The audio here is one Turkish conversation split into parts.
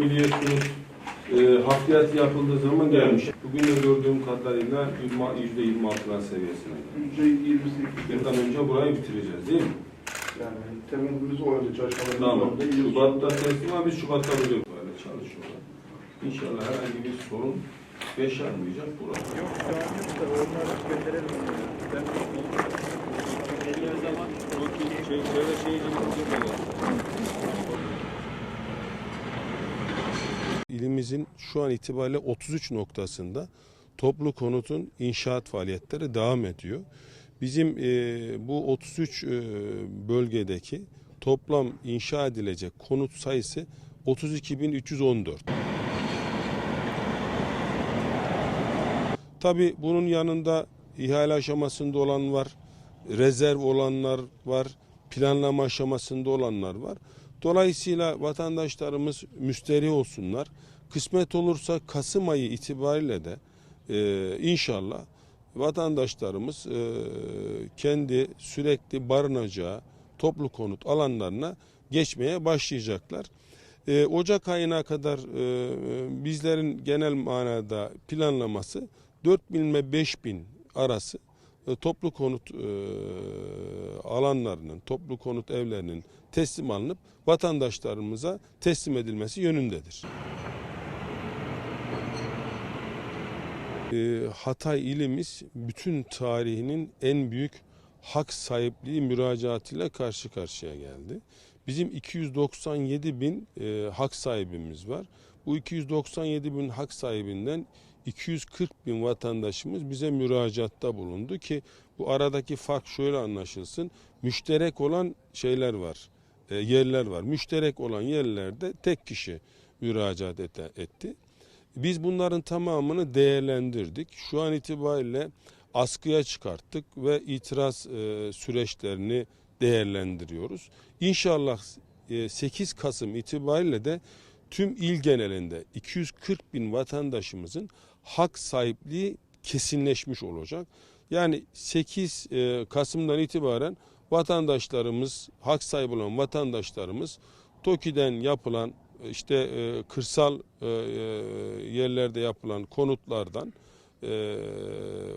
biliyorsunuz e, hafriyat yapıldığı zaman gelmiş. Bugün de gördüğüm kadarıyla yüzde yirmi altılar seviyesine. %28 Bundan önce burayı bitireceğiz değil mi? yani temennimiz o yönde çalışmalarımız Tamam. Şubat'ta teslim ama biz Şubat'ta böyle böyle çalışıyorlar. İnşallah herhangi bir sorun yaşanmayacak burada. Yok şu an yok da onları gönderelim. Ben Geliyor zaman o ki şey, şöyle şey İlimizin şu an itibariyle 33 noktasında toplu konutun inşaat faaliyetleri devam ediyor. Bizim e, bu 33 e, bölgedeki toplam inşa edilecek konut sayısı 32.314. Tabii bunun yanında ihale aşamasında olan var, rezerv olanlar var, planlama aşamasında olanlar var. Dolayısıyla vatandaşlarımız müsteri olsunlar. Kısmet olursa Kasım ayı itibariyle de e, inşallah vatandaşlarımız e, kendi sürekli barınacağı toplu konut alanlarına geçmeye başlayacaklar. E, Ocak ayına kadar e, bizlerin genel manada planlaması 4000 ile 5000 arası e, toplu konut e, alanlarının, toplu konut evlerinin teslim alınıp vatandaşlarımıza teslim edilmesi yönündedir. Hatay ilimiz bütün tarihinin en büyük hak sahipliği müracaatıyla karşı karşıya geldi. Bizim 297 bin e, hak sahibimiz var. Bu 297 bin hak sahibinden 240 bin vatandaşımız bize müracaatta bulundu ki bu aradaki fark şöyle anlaşılsın. Müşterek olan şeyler var, e, yerler var. Müşterek olan yerlerde tek kişi müracaat ete- etti. Biz bunların tamamını değerlendirdik. Şu an itibariyle askıya çıkarttık ve itiraz e, süreçlerini değerlendiriyoruz. İnşallah e, 8 Kasım itibariyle de tüm il genelinde 240 bin vatandaşımızın hak sahipliği kesinleşmiş olacak. Yani 8 e, Kasım'dan itibaren vatandaşlarımız, hak sahibi olan vatandaşlarımız TOKİ'den yapılan işte e, kırsal e, e, yerlerde yapılan konutlardan e,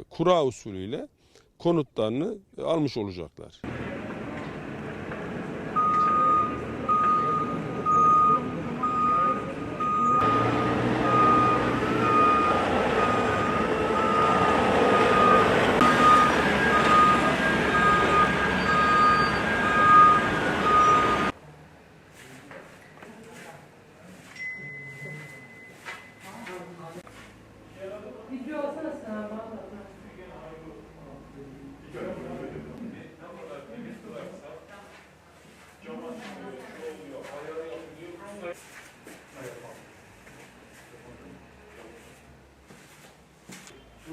kura usulüyle konutlarını almış olacaklar.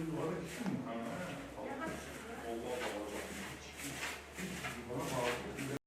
you are a human.